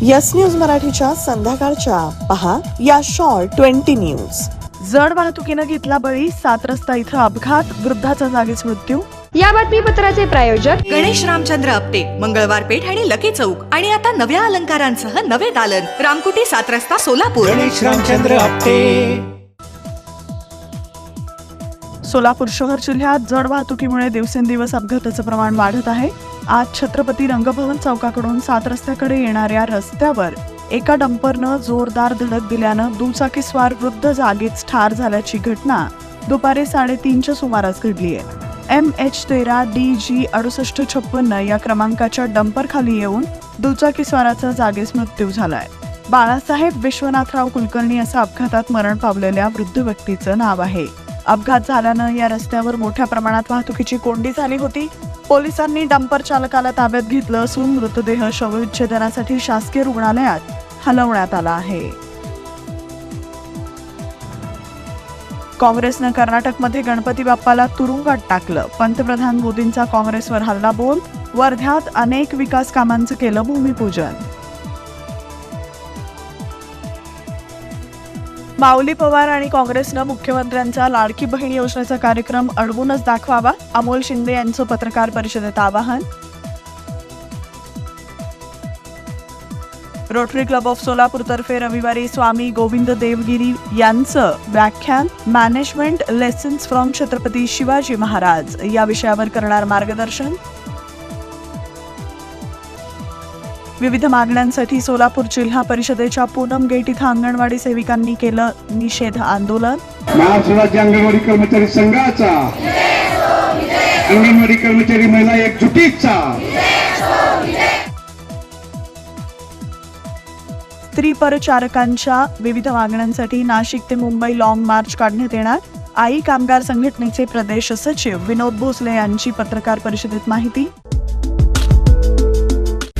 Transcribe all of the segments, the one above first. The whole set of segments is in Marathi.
यस न्यूज मराठीच्या संध्याकाळच्या. पहा या शॉर्ट ट्वेंटी न्यूज. जड वाहतुकीनं घेतला बळी सात रस्ता इथं अपघात वृद्धाचा जागीच मृत्यू. या बातमीपत्राचे प्रायोजक गणेश रामचंद्र आपटे मंगळवार पेठ आणि लकी चौक. आणि आता नव्या अलंकारांसह नवे दालन. रामकुटी सात रस्ता सोलापूर. गणेश रामचंद्र आपटे. सोलापूर शहर जिल्ह्यात जड वाहतुकीमुळे दिवसेंदिवस अपघाताचं प्रमाण वाढत आहे. आज छत्रपती रंगभवन चौकाकडून सात रस्त्याकडे येणाऱ्या रस्त्यावर एका डंपरनं जोरदार धडक दिल्यानं दुचाकीस्वार वृद्ध जागीच ठार झाल्याची घटना दुपारी साडेतीनच्या सुमारास घडली आहे. एम एच तेरा डी जी अडुसष्ट छप्पन्न या क्रमांकाच्या डंपर खाली येऊन दुचाकीस्वाराचा जागीच मृत्यू झालाय. बाळासाहेब विश्वनाथराव कुलकर्णी असं अपघातात मरण पावलेल्या वृद्ध व्यक्तीचं नाव आहे. अपघात झाल्यानं या रस्त्यावर मोठ्या प्रमाणात वाहतुकीची कोंडी झाली होती. पोलिसांनी डंपर चालकाला ताब्यात घेतलं असून मृतदेह शवविच्छेदनासाठी शासकीय रुग्णालयात हलवण्यात आला आहे. काँग्रेसनं कर्नाटकमध्ये गणपती बाप्पाला तुरुंगात टाकलं. पंतप्रधान मोदींचा काँग्रेसवर हल्ला बोल वर्ध्यात अनेक विकास कामांचं केलं भूमिपूजन. माऊली पवार आणि काँग्रेसनं मुख्यमंत्र्यांचा लाडकी बहीण योजनेचा कार्यक्रम अडवूनच दाखवावा अमोल शिंदे यांचं पत्रकार परिषदेत आवाहन. रोटरी क्लब ऑफ सोलापूरतर्फे रविवारी स्वामी गोविंद देवगिरी यांचं व्याख्यान management lessons from Chhatrapati Shivaji Maharaj या विषयावर करणार मार्गदर्शन. विविध मागण्यांसाठी सोलापूर जिल्हा परिषदेच्या पूनम गेट इथं अंगणवाडी सेविकांनी केलं निषेध आंदोलन. महाराष्ट्र राज्य अंगणवाडी कर्मचारी संघाचा. अंगणवाडी कर्मचारी महिला एकजुटीचा. स्त्री परिचारकांच्या विविध मागण्यांसाठी नाशिक ते मुंबई लॉंग मार्च काढण्यात येणार. आई कामगार संघटनेचे प्रदेश सचिव विनोद भोसले यांची पत्रकार परिषदेत माहिती.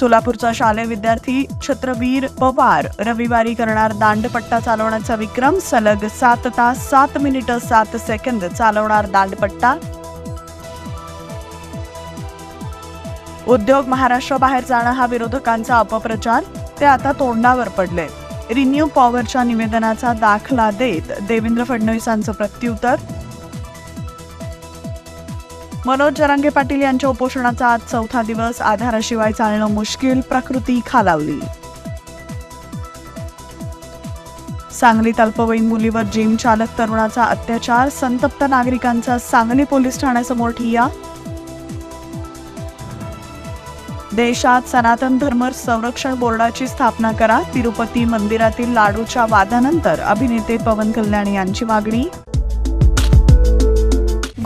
सोलापूरचा शालेय विद्यार्थी छत्रवीर पवार. रविवारी करणार दांडपट्टा चालवण्याचा विक्रम. सलग सात तास सात मिनिट सात सेकंद चालवणार दांडपट्टा. उद्योग महाराष्ट्राबाहेर जाणं हा विरोधकांचा अपप्रचार. ते आता तोंडावर पडले. रिन्यू पॉवरच्या निवेदनाचा दाखला देत देवेंद्र फडणवीसांचं प्रत्युत्तर. मनोज जरांगे पाटील यांच्या उपोषणाचा आज चौथा दिवस. आधाराशिवाय चालणं मुश्किल प्रकृती खालावली. सांगलीत अल्पवयीन मुलीवर जिम चालक तरुणाचा अत्याचार. संतप्त नागरिकांचा सांगली पोलीस ठाण्यासमोर ठिय्या. देशात सनातन धर्म संरक्षण बोर्डाची स्थापना करा. तिरुपती मंदिरातील लाडूच्या वादानंतर अभिनेते पवन कल्याण यांची मागणी.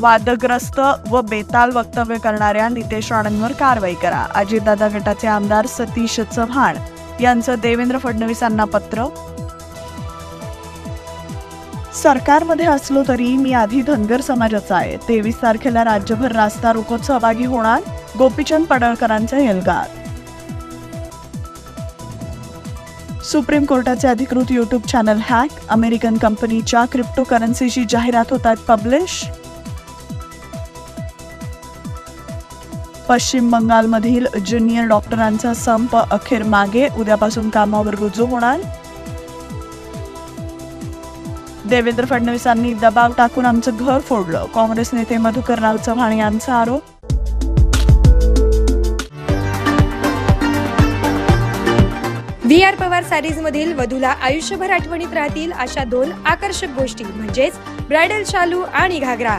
वादग्रस्त व बेताल वक्तव्य करणाऱ्या नितेश राणेंवर कारवाई करा. अजितदादा गटाचे आमदार सतीश चव्हाण यांचं देवेंद्र फडणवीसांना पत्र. सरकारमध्ये असलो तरी मी आधी धनगर समाजाचा आहे. तेवीस तारखेला राज्यभर रास्ता रोकोत सहभागी होणार? गोपीचंद पडळकरांचा एल्गार. सुप्रीम कोर्टाचे अधिकृत यूट्यूब चॅनल हॅक अमेरिकन कंपनीच्या क्रिप्टो करन्सीची जाहिरात होतात पब्लिश पश्चिम बंगालमधील ज्युनियर डॉक्टरांचा संप अखेर मागे उद्यापासून कामावर रुजू होणार. देवेंद्र फडणवीसांनी दबाव टाकून आमचं घर फोडलं. काँग्रेस नेते मधुकरराव चव्हाण यांचा आरोप. व्ही आर पवार सॅरीजमधील वधूला आयुष्यभर आठवणीत राहतील अशा दोन आकर्षक गोष्टी म्हणजेच ब्रायडल शालू आणि घागरा.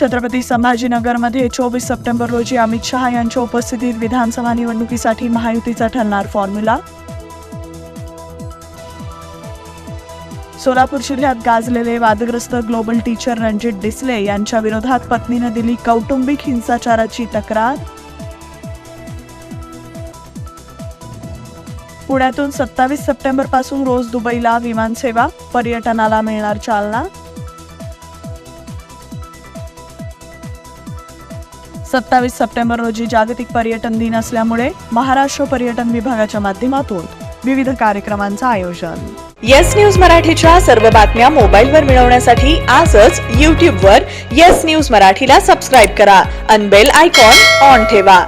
छत्रपती संभाजीनगरमध्ये चोवीस सप्टेंबर रोजी अमित शहा यांच्या उपस्थितीत विधानसभा निवडणुकीसाठी महायुतीचा ठरणार फॉर्म्युला. सोलापूर जिल्ह्यात गाजलेले वादग्रस्त ग्लोबल टीचर रणजित डिसले यांच्या विरोधात पत्नीनं दिली कौटुंबिक हिंसाचाराची तक्रार. पुण्यातून सत्तावीस सप्टेंबरपासून रोज दुबईला विमानसेवा पर्यटनाला मिळणार चालना. सत्तावीस सप्टेंबर रोजी जागतिक पर्यटन दिन असल्यामुळे महाराष्ट्र पर्यटन विभागाच्या माध्यमातून विविध कार्यक्रमांचं आयोजन. येस न्यूज मराठीच्या सर्व बातम्या मोबाईलवर मिळवण्यासाठी आजच यूट्यूबवर येस न्यूज मराठीला सबस्क्राईब करा. अनबेल आयकॉन ऑन ठेवा.